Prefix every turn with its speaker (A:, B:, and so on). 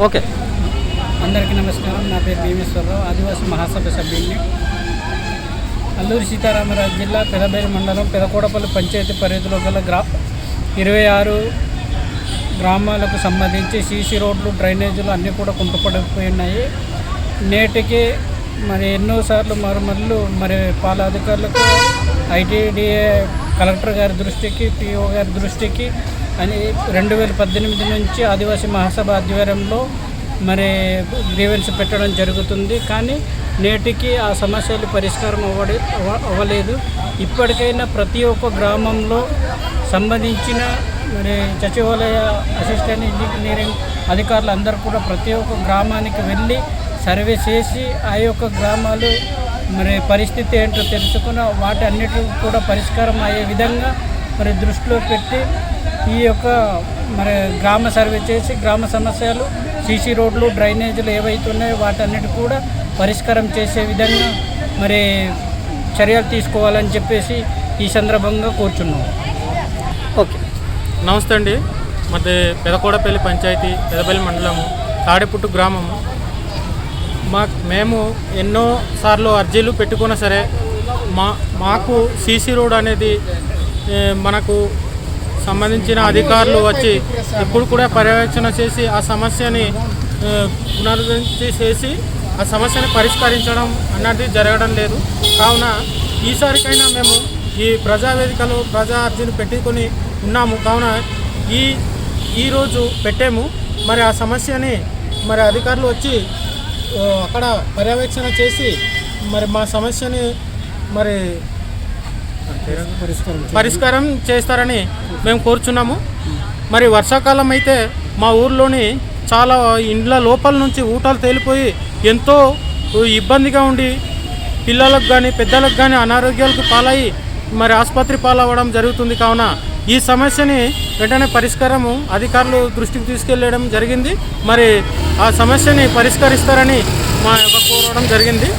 A: Okay.
B: అందరికీ నమస్కారం. నా పేరు భీమేశ్వరరావు. ఆదివాసీ మహాసభ సభ్యుడిని. అల్లూరి సీతారామరాజు జిల్లా పెదబేరు మండలం పెదకోడపల్లి పంచాయతీ పరిధిలో గల గ్రా ఇరవై ఆరు గ్రామాలకు సంబంధించి సీసీ రోడ్లు డ్రైనేజీలు అన్నీ కూడా కుంటుపడిపోయి ఉన్నాయి నేటికి మరి ఎన్నోసార్లు మరమల్లు మరి పాల అధికారులకు ఐటీడీఏ కలెక్టర్ గారి దృష్టికి పిఓ గారి దృష్టికి అని రెండు వేల పద్దెనిమిది నుంచి ఆదివాసీ మహాసభ ఆధ్వర్యంలో మరి గ్రీవెన్స్ పెట్టడం జరుగుతుంది. కానీ నేటికి ఆ సమస్యలు పరిష్కారం అవ్వడే అవ్వలేదు. ఇప్పటికైనా ప్రతి ఒక్క గ్రామంలో సంబంధించిన మరి సచివాలయ అసిస్టెంట్ ఇంజనీరింగ్ అధికారులు అందరూ కూడా ప్రతి ఒక్క గ్రామానికి వెళ్ళి సర్వే చేసి ఆ యొక్క గ్రామాలు మరి పరిస్థితి ఏంటో తెలుసుకున్న వాటి అన్నిటి కూడా పరిష్కారం అయ్యే విధంగా మరి దృష్టిలో పెట్టి ఈ యొక్క మరి గ్రామ సర్వే చేసి గ్రామ సమస్యలు సీసీ రోడ్లు డ్రైనేజీలు ఏవైతే ఉన్నాయో వాటన్నిటి కూడా పరిష్కారం చేసే విధంగా మరి చర్యలు తీసుకోవాలని చెప్పేసి ఈ సందర్భంగా కూర్చున్నాం.
A: ఓకే.
C: నమస్తే అండి. మరి పెదకోడపల్లి పంచాయతీ పెదపల్లి మండలము తాడిపుట్టు గ్రామము. మా మేము ఎన్నో సార్లు అర్జీలు పెట్టుకున్నా సరే మా మాకు సీసీ రోడ్ అనేది మనకు సంబంధించిన అధికారులు వచ్చి ఇప్పుడు కూడా పర్యవేక్షణ చేసి ఆ సమస్యని పునరుద్ధరించి చేసి ఆ సమస్యని పరిష్కరించడం అన్నది జరగడం లేదు. కావున ఈసారికైనా మేము ఈ ప్రజావేదికలు ప్రజా అర్జీని పెట్టుకొని ఉన్నాము. కావున ఈ ఈరోజు పెట్టాము. మరి ఆ సమస్యని మరి అధికారులు వచ్చి అక్కడ పర్యవేక్షణ చేసి మరి మా సమస్యని మరి పరిష్కారం చేస్తారని మేము కోరుచున్నాము. మరి వర్షాకాలం అయితే మా ఊర్లోని చాలా ఇండ్ల లోపల నుంచి ఊటలు తేలిపోయి ఎంతో ఇబ్బందిగా ఉండి పిల్లలకు కానీ పెద్దలకు కానీ అనారోగ్యాలకు పాలయ్యి మరి ఆసుపత్రి పాలవ్వడం జరుగుతుంది. కావున ఈ సమస్యని వెంటనే పరిష్కారము అధికారులు దృష్టికి తీసుకెళ్ళడం జరిగింది. మరి ఆ సమస్యని పరిష్కరిస్తారని మా యొక్క కోరడం జరిగింది.